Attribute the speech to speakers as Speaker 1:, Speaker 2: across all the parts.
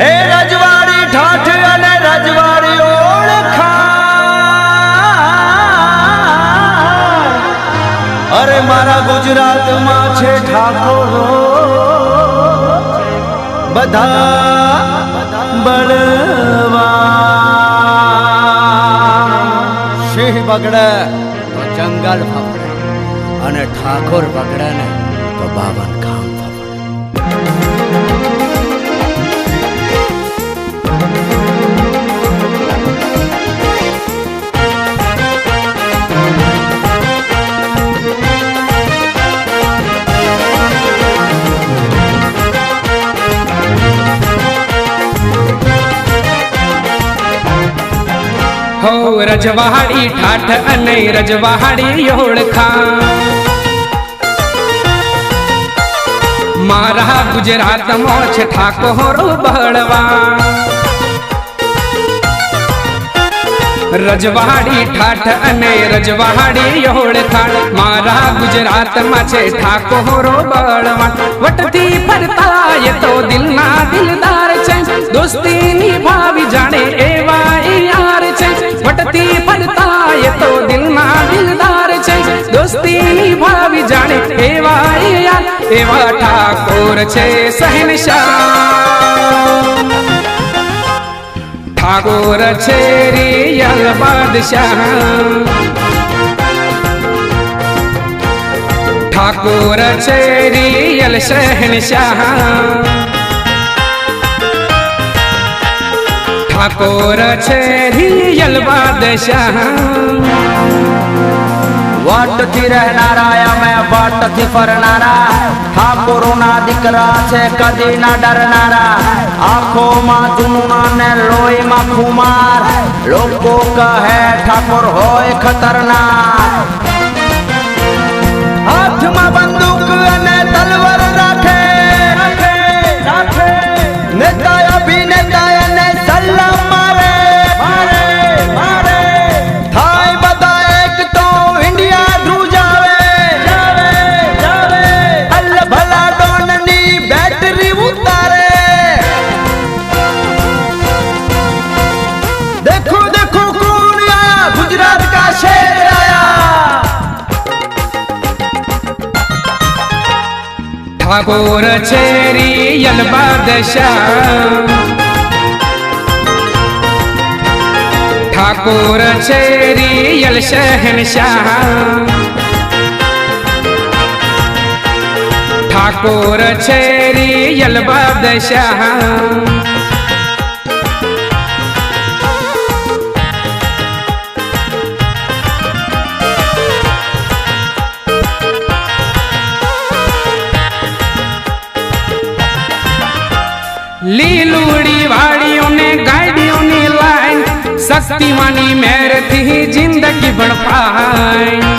Speaker 1: હે રજવાડી ઠાઠ અને રજવાડી ઓળખા. અરે મારા ગુજરાતમાં છે ઠાકોરો. બધા બળવા. સિંહ બગડે તો જંગલ ફફડે અને ઠાકોર બગડે ને તો બાવન.
Speaker 2: હો, રજવાડી ઠાઠ અને રજવાડી ઓળખા. મારા ગુજરાતમાં છે ઠાકોરો બળવા. રજવાડી ઠાઠ અને રજવાડી ઓળખાણ મારા ગુજરાતમાં છે ઠાકોરો બળવાન વટથી ફરતા એ તો દિલના દિલદાર છે. દોસ્તીની વટથી ફરતા એ તો દિલના દિલદાર છે દોસ્તીની ભાવી જાણે એવા એ યાર એવા ઠાકોર છે સહેનશાહ ઠાકોર છે રિયલ બાદશાહ ઠાકોર છે રિયલ શહેનશાહ ઠાકોર છે રિયલ બાદશાહ.
Speaker 1: વાટથી રહેનારા અમે વાટથી ફરનારા. ઠાકોરોના દીકરા છે, કદી ના ડરનારા. આંખોમાં જુનુના ને લોહીમાં ખુમાર. લોકો કહે, ઠાકોર હોય ખતરનાક.
Speaker 2: ઠાકોર છે રિયલ બાદશાહ. ઠાકોર છે રિયલ શહેનશાહ. ઠાકોર છે રિયલ બાદશાહ. ભણપાય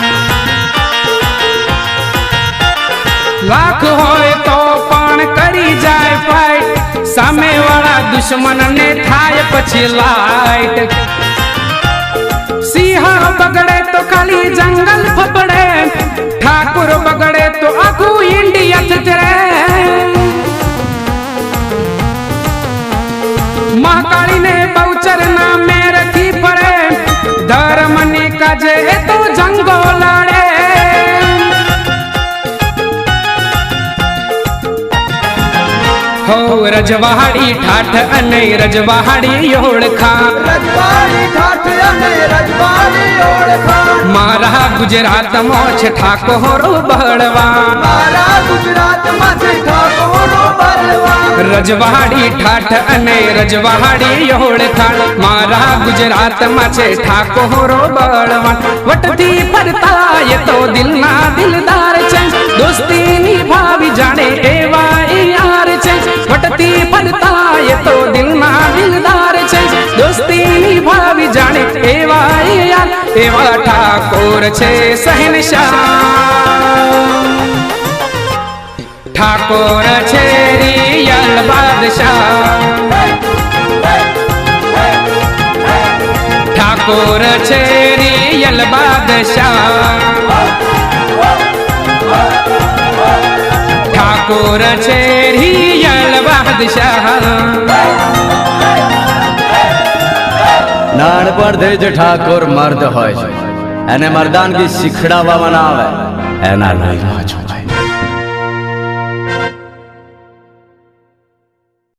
Speaker 2: લાખ હોય તો પણ કરી જાય ફાઈટ સામે વાળા દુશ્મનને થાય પછી લાઈટ સિંહ બગડે તો ખાલી જંગલ ફપડે ઠાકુર બગડે તો આખું ઇન્ડિયા ચચરે મહાકાળી ને નામે એ તો જંગો લડે હો, રજવાડી ઠાઠ અને રજવાડી ઓળખા.
Speaker 1: રજવાડી ઠાઠ અને રજવાડી ઓળખાણ
Speaker 2: મારા ગુજરાતમાં છે ઠાકોરો બળવા
Speaker 1: મારા ગુજરાતમાં છે ઠાકોરો બલવાન
Speaker 2: રજવાડી ઠાઠ અને રજવાડી ઓળખાણ મારા ગુજરાતમાં છે ઠાકોરો બળવા વટથી ફરતા એ તો દિલના દિલદાર છે. દોસ્તીની યાર એવા ઠાકોર છે સહેનશાહ ઠાકોર છે રિયલ બાદશાહ ઠાકોર છે રિયલ બાદશાહ ઠાકોર છે રિયલ બાદશાહ
Speaker 3: નાનપણથી જ ઠાકોર મર્દ હોય છે. એને મર્દાનગી શીખડાવવામાં આવે. એના લોહીમાં છુપાય